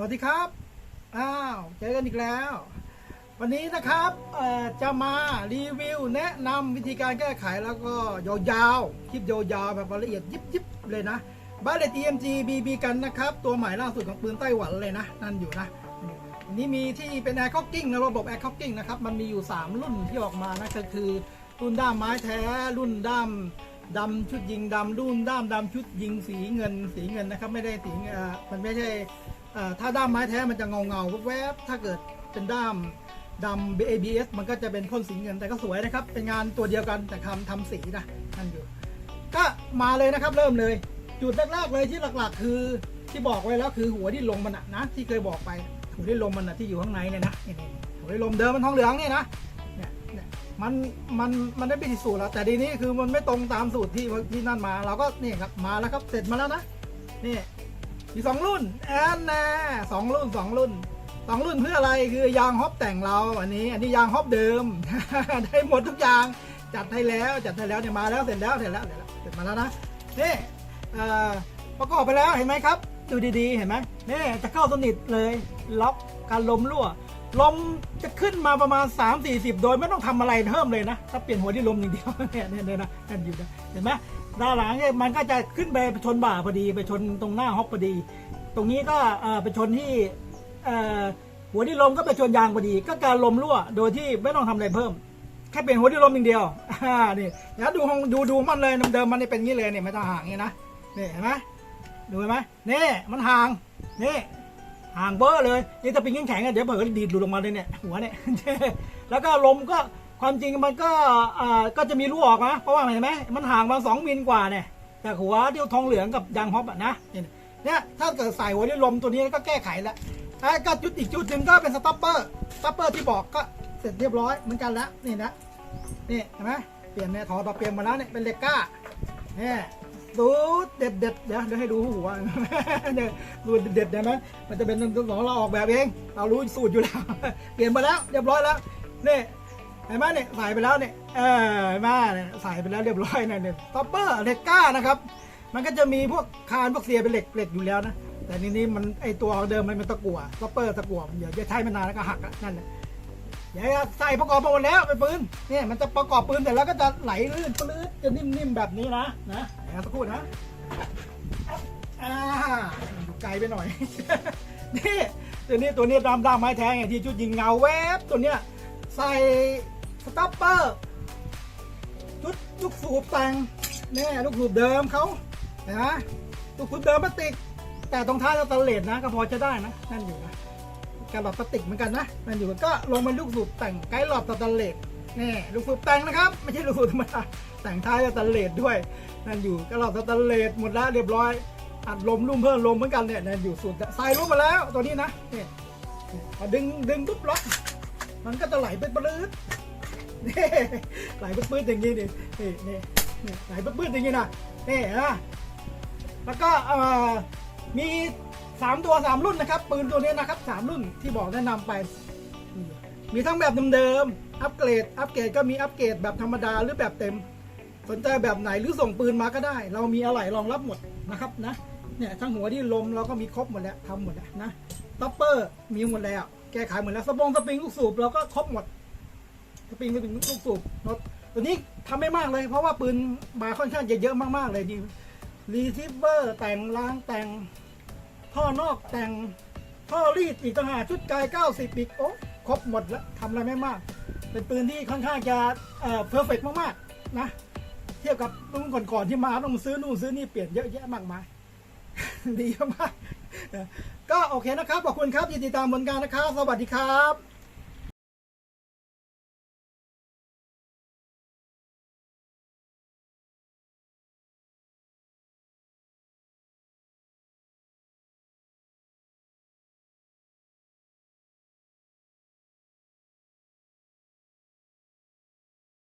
สวัสดีครับ อ้าว เจอกันอีกแล้ว วันนี้นะครับจะมารีวิวแนะนำวิธีการแก้ไขแล้วก็ยาวๆ คลิปยาวๆ แบบละเอียดยิบๆเลยนะบ้านเล TMG BB กันนะครับ ตัวใหม่ล่าสุดของปืนไต้หวันเลยนะ นั่นอยู่นะอันนี้มีที่เป็นแอร์คอกกิ้งนะระบบแอร์คอกกิ้งนะครับ มันมีอยู่ 3 รุ่นที่ออกมานะก็คือรุ่นด้ามไม้แท้ รุ่นด้ามดำชุดยิงดำรุ่นด้ามดำชุดยิงสีเงินสีเงินนะครับ ไม่ได้สีมันไม่ใช่ ถ้าด้ามไม้แท้มันจะเงาเงาๆแวบๆถ้าเกิดเป็นด้ามดำ ABS มันก็จะเป็นพ่นสีเงินแต่ก็สวยนะครับ เป็นงานตัวเดียวกันแต่ทำทำสีนะนั่นอยู่ ก็มาเลยนะครับเริ่มเลย จุดแรกๆเลยที่หลักๆ คือที่บอกไว้แล้วคือหัวที่ลมมันอะนะ ที่เคยบอกไปหัวที่ลมมันอะที่อยู่ข้างในเนี่ยนะนี่หัวที่ลมเดิมมันทองเหลืองเนี่ยนะเนี่ยเนี่ยมันมันมันได้ไปสูตรแล้ว แต่ทีนี้คือมันไม่ตรงตามสูตรที่ที่นั่นมา เราก็นี่ครับมาแล้วครับเสร็จมาแล้วนะนี่ มีสองรุ่นแอนนะสองรุ่นสองรุ่นสองรุ่นเพื่ออะไรคือยางฮอปแต่งเราอันนี้ อันนี้ยางฮอปเดิม ได้หมดทุกอย่างจัดให้แล้วจัดให้แล้วเนี่ยมาแล้วเสร็จแล้วเสร็จแล้วเสร็จแล้วเสร็จมาแล้วนะนี่ประกอบไปแล้วเห็นไหมครับ ดูดีๆ เห็นไหมนี่จะเข้าสนิทเลยล็อกการลมรั่วลมจะขึ้นมาประมาณ 3 4 0 โดยไม่ต้องทำอะไรเพิ่มเลยนะ ถ้าเปลี่ยนหัวที่ลมอย่างเดียวเนี่ยเนี่ยเนี่ยนะนั่นอยู่นะเห็นไหม ด้านหลังเนี่ยมันก็จะขึ้นไปชนบ่าพอดี ไปชนตรงหน้าฮอกพอดี ตรงนี้ก็เอ่อไปชนที่เอ่อหัวที่ลมก็ไปชนยางพอดี ก็การลมรั่วโดยที่ไม่ต้องทำอะไรเพิ่ม แค่เปลี่ยนหัวที่ลมอย่างเดียวอ่านี่เดี๋ยวดูของดูดูมันเลยเดิมมันเป็นงี้เลยเนี่ยไม่ต้องห่างอย่างนี้นะนี่เห็นไหมดูเห็นไหมนี่มันห่างนี่ห่างเบ้อเลยนี่ถ้าเป็นแข็งๆอะเดี๋ยวเผลอดีดหลุดลงมาเลยเนี่ยหัวเนี่ยแล้วก็ลมก็ ความจริงมันก็อ่าก็จะมีรั่วออกนะเพราะว่าเห็นไหมมันห่างมาสองมิลกว่าเนี่ยจากหัวเดียวทองเหลืองกับยางฮอปอะนะเนี่ยเนี่ยถ้าเกิดใส่หัวด้วยลมตัวนี้ก็แก้ไขแล้วแล้ก็จุดอีกจุดหนึ่งก็เป็นสต็อปเปอร์สต็อปเปอร์ที่บอกก็เสร็จเรียบร้อยเหมือนกันแล้วนี่นะนี่เห็นไหมเปลี่ยนเนี่ยถอดมาเปลี่ยนมาแล้วเนี่ยเป็นเหล็กก้าเนี่ยดูเด็ดเด็ดเดี๋ยวเดี๋ยวให้ดูหัวเนี่ยดูเด็ดเห็นไหมมันจะเป็นของเราออกแบบเอง เรารู้สูตรอยู่แล้ว เปลี่ยนมาแล้วเรียบร้อยแล้วเนี่ เห็นไหมเนี่ยใส่ไปแล้วเนี่ยเออเห็นไหมเนี่ยใส่ไปแล้วเรียบร้อยนะเนี่ยท็อปเปอร์เหล็กก้านะครับ มันก็จะมีพวกคานพวกเสียเป็นเหล็กเหล็กอยู่แล้วนะแต่นี่นี่มันไอตัวเดิมมันเป็นตะกั่วท็อปเปอร์ตะกั่วเดี๋ยวจะใช้มานานแล้วก็หักนั่นแหละเดี๋ยวใส่ประกอบมาหมดแล้วเป็นปืนเนี่ยมันจะประกอบปืนเสร็จแล้วก็จะไหลลื่นปลื้ดจะนิ่มๆแบบนี้นะนะเดี๋ยวสักครู่นะอ่าอยู่ไกลไปหน่อยนี่ตัวนี้ตัวนี้ดามด้ามไม้แทงไงที่ชุดยิงเงาแวบตัวเนี้ยใส่ สต็อปเปอร์ชุดลูกสูบแต่งเนี่ยลูกสูบเดิมเขาเห็นไหมลูกสูบเดิมพลาสติก แต่ตรงท้ายเราตะเลดนะ ก็พอจะได้นะนั่นอยู่นะกระหลอดพลาสติกเหมือนกันนะนั่นอยู่ก็ลงเป็นลูกสูบแต่งไกด์หลอดตะเลดนี่ลูกสูบแต่งนะครับไม่ใช่ลูกสูบธรรมดาแต่งท้ายตะเลดด้วย นั่นอยู่กระหลอดตนเลสหมดแล้วเรียบร้อยอัดลมรุ่มเพิ่มลมเหมือนกันเนี่ยนั่นอยู่สุดใส่รูปมาแล้วตัวนี้นะเนี่ยดึงดึงปุ๊บล็อกมันก็จะไหลไปปลื้ด นี่ไหลปปื้ดอย่างนี้นี่นี่นี่นี่ไหลปปื้ดอย่างนี้นะนี่นะแล้วก็เอ่อมีสามตัวสามรุ่นนะครับ ปืนตัวนี้นะครับสามรุ่นที่บอกแนะนำไป มีทั้งแบบเดิมๆอัปเกรดอัปเกรดก็มีอัปเกรดแบบธรรมดาหรือแบบเต็ม สนใจแบบไหนหรือส่งปืนมาก็ได้ เรามีอะไหล่รองรับหมดนะครับนะเนี่ยทั้งหัวที่ลมเราก็มีครบหมดแล้วทำหมดแล้วนะท็อปเปอร์มีหมดแล้ว แก้ไขหมดแล้วสปงสปริงลูกสูบเราก็ครบหมด สปริงสปริงลูกสูบรถตัวนี้ทำไม่มากเลย เพราะว่าปืนมาค่อนข้างจะเยอะมากๆเลยดีรีทิเวอร์แต่งล้างแต่งท่อนอกแต่งท่อรีดอีกต่างหากชุดกาย 90ปีกโอ้ครบหมดแล้วทำอะไรไม่มาก เป็นปืนที่ค่อนข้างจะเอ่อเพอร์เฟกมากๆนะ เทียบกับรุ่นก่อนๆที่มาต้องซื้อนู่นซื้อนี่เปลี่ยนเยอะแยะมากมาย ดีมากก็โอเคนะครับ ขอบคุณครับยินดีตามผลงานนะครับ สวัสดีครับ